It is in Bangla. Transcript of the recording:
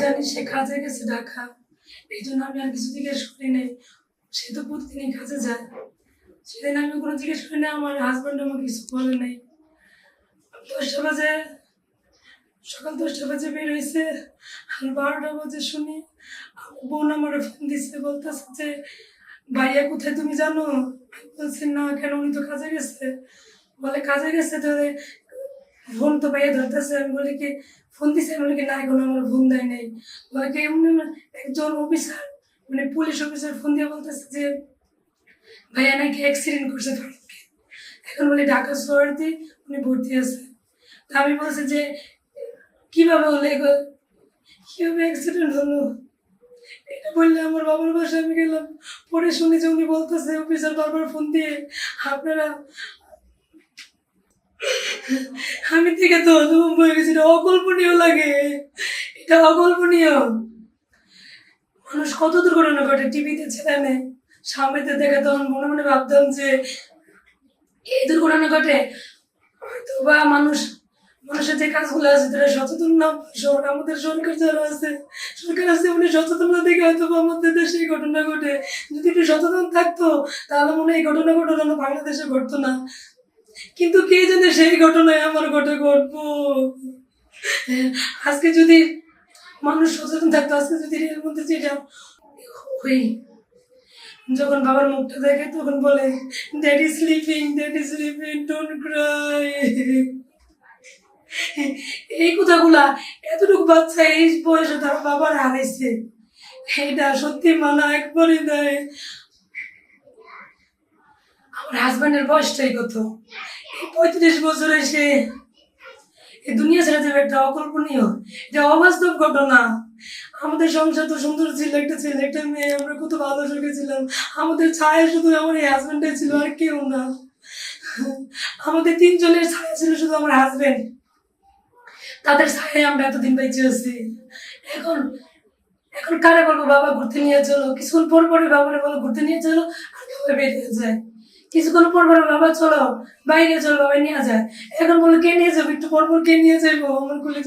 জানি সে কাজে গেছে ঢাকা এই জন্য আমি আর কিছু জিজ্ঞেস করি নাই। সে তো প্রতিদিনই কাজে যায়। সেদিন আমি কোনো জিজ্ঞেস করি না আমার হাজব্যান্ড আমাকে কিছু বলে নাই। দশটা বাজে, সকাল দশটা বাজে বের হয়েছে। আর বারোটা বাজে শুনি বোন আমার ফোন দিচ্ছে বলতেছে যে, ভাইয়া, কোথায় তুমি জানো? বলছি, না, কেন? উনি তো কাজে গেছে। বলে, কাজে গেছে? তো ফোন তো ভাইয়া ধরতেছে, আমি বলি কি ফোন দিছে, আমি বলি কি, না, এখন আমার ফোন দেয় নাই। বলে কি, এমনি একজন অফিসার মানে পুলিশ অফিসার ফোন দিয়ে বলতেছে যে, ভাইয়া নাকি অ্যাক্সিডেন্ট করছে ফারুককে এখন বলি, ঢাকা শহরতে উনি ভর্তি আছে। তা আমি বলছি যে, কীভাবে হলো এগো? কীভাবে অ্যাক্সিডেন্ট হলো? এটা বললে আমার বাবার বাসায় আমি গেলাম। পরে শুনি যে উনি বলতেছে অফিসার বারবার ফোন দিয়ে, আপনারা আমি থেকে তো অনুভব হয়ে গেছি, এটা অকল্পনীয় লাগে। এটা অকল্পনীয়। মানুষ কত দুর্ঘটনা ঘটে টিভিতে ছেলে সামনেতে দেখে তখন মনে মনে ভাবতাম যে, এই দুর্ঘটনা ঘটে হয়তো বা মানুষ, মানুষের যে কাজগুলো আছে, তারা সচেতন না আমাদের সরকার যারা আছে, সরকার আছে উনি সচেতনতা দেখে হয়তো বা আমাদের দেশে এই ঘটনা ঘটে। যদি একটু সচেতন থাকতো, তাহলে মনে হয় এই ঘটনা ঘটনা বাংলাদেশে ঘটতো না। কিন্তু কে জানে সেই ঘটনায় আমার ঘটে ঘটবো? আজকে যদি মানুষ সচেতন থাকতো, আজকে যদি এর মধ্যে যেটা হই, যখন বাবার মুখটা দেখে তখন বলে that is sleeping that is sleeping don't cry এই কথাগুলা এতটুকু বাচ্চা এই বয়সে তার বাবার হারাইছে এটা সত্যি মানা একবারই দেয় আমার হাজব্যান্ডের বয়সটাই কত? পঁয়ত্রিশ বছরে সে এই দুনিয়া ছেড়ে যাবে একটা অকল্পনীয়, এটা অবাস্তব ঘটনা। আমাদের সংসার তো সুন্দর ছিল, একটা ছেলে, একটা মেয়ে, আমরা কত ভালো সুখে ছিলাম। আমাদের ছায়া শুধু আমার এই হাজব্যান্ডে ছিল, আর কেউ না। আমাদের তিনজনের ছায়া ছিল শুধু আমার হাজব্যান্ড তাদের ছায়ায় আমরা এতদিন বেঁচে আছি। এখন এখন কারা বলব, বাবা ঘুরতে নিয়ে চলো কিছুক্ষণ পর পরে বাবারে বলো, ঘুরতে নিয়ে চলো, আর বেরিয়ে যায়। কিছুক্ষণ পর পর বাবা চলো, বাইরে চলো বাবা নিয়ে যায় এখন বলো কে নিয়ে যাব? একটু পর পর কে নিয়ে যাব আমার কুলে